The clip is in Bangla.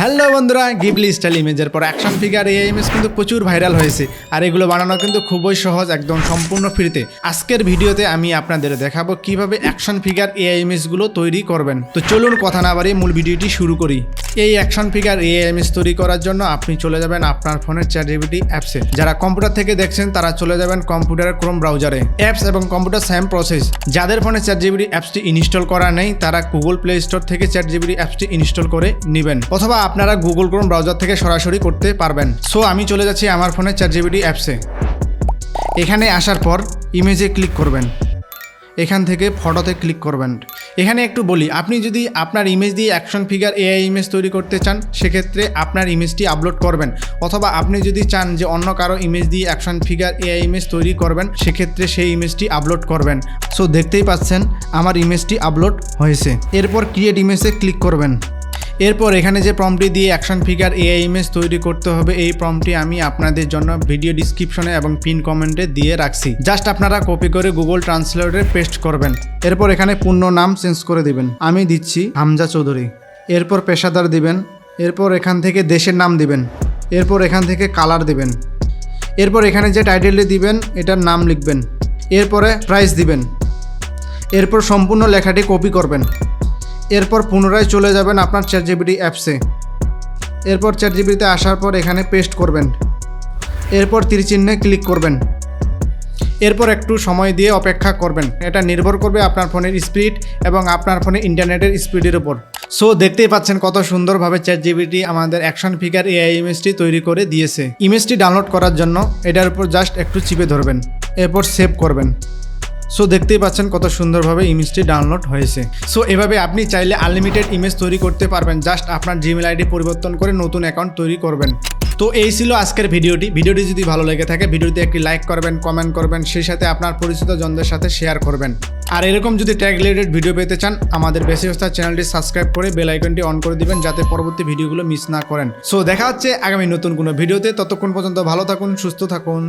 হ্যালো বন্ধুরা গিবলি স্টাইল ইমেজের পর অ্যাকশন ফিগার এই ইমেজ কিন্তু প্রচুর ভাইরাল হয়েছে। আর এগুলো বানানো কিন্তু খুবই সহজ, একদম সম্পূর্ণ ফ্রিতে আজকের ভিডিওতে আমি আপনাদের দেখাবো কীভাবে অ্যাকশন ফিগার এআই ইমেজগুলো তৈরি করবেন। তো চলুন কথা না বাড়িয়ে মূল ভিডিওটি শুরু করি। এই অ্যাকশন ফিগার এআই তৈরি করার জন্য আপনি চলে যাবেন আপনার ফোনের চ্যাট জিবিটি অ্যাপসে যারা কম্পিউটার থেকে দেখছেন, তারা চলে যাবেন কম্পিউটারের ক্রোম ব্রাউজারে অ্যাপস এবং কম্পিউটার সেম প্রসেস যাদের ফোনে চ্যাট জিবিটি অ্যাপসটি ইনস্টল করা নেই, তারা গুগল প্লে স্টোর থেকে চ্যাট জিবিটি অ্যাপসটি ইনস্টল করে নেবেন। অথবা আপনারা গুগল ক্রোম ব্রাউজার থেকে সরাসরি করতে পারবেন। সো আমি চলে যাচ্ছি আমার ফোনে চ্যাট জিবিটি অ্যাপসে এখানে আসার পর ইমেজে ক্লিক করবেন। এখান থেকে ফটোতে ক্লিক করবেন। এখানে একটু বলি, আপনি যদি আপনার ইমেজ দিয়ে অ্যাকশন ফিগার এআই ইমেজ তৈরি করতে চান, সেক্ষেত্রে আপনার ইমেজটি আপলোড করবেন। অথবা আপনি যদি চান যে অন্য কারও ইমেজ দিয়ে অ্যাকশন ফিগার এআই ইমেজ তৈরি করবেন, সেক্ষেত্রে সেই ইমেজটি আপলোড করবেন। সো দেখতেই পাচ্ছেন, আমার ইমেজটি আপলোড হয়েছে। এরপর ক্রিয়েট ইমেজে ক্লিক করবেন। এরপর এখানে যে প্রম্পটি দিয়ে অ্যাকশন ফিগার এআই ইমেজ তৈরি করতে হবে, এই প্রম্পটি আমি আপনাদের জন্য ভিডিও ডিসক্রিপশনে এবং পিন কমেন্টে দিয়ে রাখছি। জাস্ট আপনারা কপি করে গুগল ট্রান্সলেটে পেস্ট করবেন। এরপর এখানে পূর্ণ নাম চেঞ্জ করে দিবেন। আমি দিচ্ছি হামজা চৌধুরী। এরপর পেশাদার দিবেন। এরপর এখান থেকে দেশের নাম দিবেন। এরপর এখান থেকে কালার দিবেন। এরপর এখানে যে টাইটেলটি দিবেন, এটার নাম লিখবেন। এরপরে প্রাইস দিবেন। এরপর সম্পূর্ণ লেখাটি কপি করবেন। এরপর পুনরায় চলে যাবেন আপনার চ্যাট জিবিটি অ্যাপসে এরপর চ্যাট জিবিটিতে আসার পর এখানে পেস্ট করবেন। এরপর তীরচিহ্নে ক্লিক করবেন। এরপর একটু সময় দিয়ে অপেক্ষা করবেন। এটা নির্ভর করবে আপনার ফোনের স্পিড এবং আপনার ফোনে ইন্টারনেটের স্পিডের উপর। সো দেখতেই পাচ্ছেন কত সুন্দরভাবে চ্যাট জিবিটি আমাদের অ্যাকশন ফিগার এআই ইমেজটি তৈরি করে দিয়েছে। ইমেজটি ডাউনলোড করার জন্য এটার উপর জাস্ট একটু চিপে ধরবেন। এরপর সেভ করবেন। সো দেখতেই পাচ্ছেন কত সুন্দরভাবে ইমেজটি ডাউনলোড হয়েছে। সো এভাবে আপনি চাইলে আনলিমিটেড ইমেজ তৈরি করতে পারবেন। জাস্ট আপনার জিমেল আইডি পরিবর্তন করে নতুন অ্যাকাউন্ট তৈরি করবেন। তো এই ছিল আজকের ভিডিওটি। ভিডিওটি যদি ভালো লেগে থাকে ভিডিওতে একটি লাইক করবেন কমেন্ট করবেন, সেই সাথে আপনার পরিচিত জনদের সাথে শেয়ার করবেন। আর এরকম যদি ট্যাগ রিলেটেড ভিডিও পেতে চান, আমাদের বেশি ওস্তাদ চ্যানেলটি সাবস্ক্রাইব করে বেল আইকনটি অন করে দিবেন, যাতে পরবর্তী ভিডিওগুলো মিস না করেন। সো দেখা হচ্ছে আগামী নতুন কোনো ভিডিওতে। ততক্ষণ পর্যন্ত ভালো থাকুন, সুস্থ থাকুন।